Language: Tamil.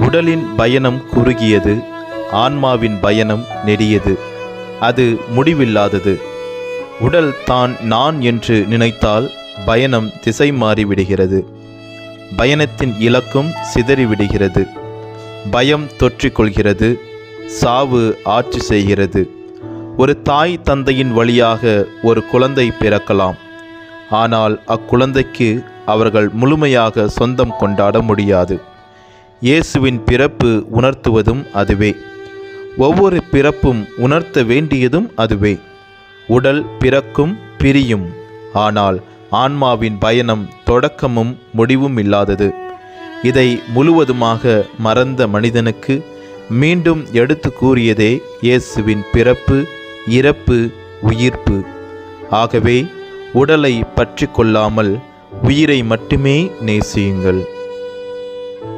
உடலின் பயணம் குறுகியது ஆன்மாவின் பயணம் நெடியது அது முடிவில்லாதது. உடல் தான் நான் என்று நினைத்தால் பயணம் திசை மாறிவிடுகிறது பயணத்தின் இலக்கும் சிதறிவிடுகிறது பயம் தொற்றிக்கொள்கிறது சாவு ஆட்சி செய்கிறது. ஒரு தாய் தந்தையின் வழியாக ஒரு குழந்தை பிறக்கலாம். ஆனால் அக்குழந்தைக்கு அவர்கள் முழுமையாக சொந்தம் கொண்டாட முடியாது. இயேசுவின் பிறப்பு உணர்த்துவதும் அதுவே. ஒவ்வொரு பிறப்பும் உணர்த்த வேண்டியதும் அதுவே. உடல் பிறக்கும் பிரியும். ஆனால் ஆன்மாவின் பயணம் தொடக்கமும் முடிவும் இல்லாதது. இதை முழுவதுமாக மறந்த மனிதனுக்கு மீண்டும் எடுத்து கூறியதே இயேசுவின் பிறப்பு இறப்பு உயிர்ப்பு. ஆகவே உடலை பற்றி கொள்ளாமல் உயிரை மட்டுமே நேசியுங்கள்.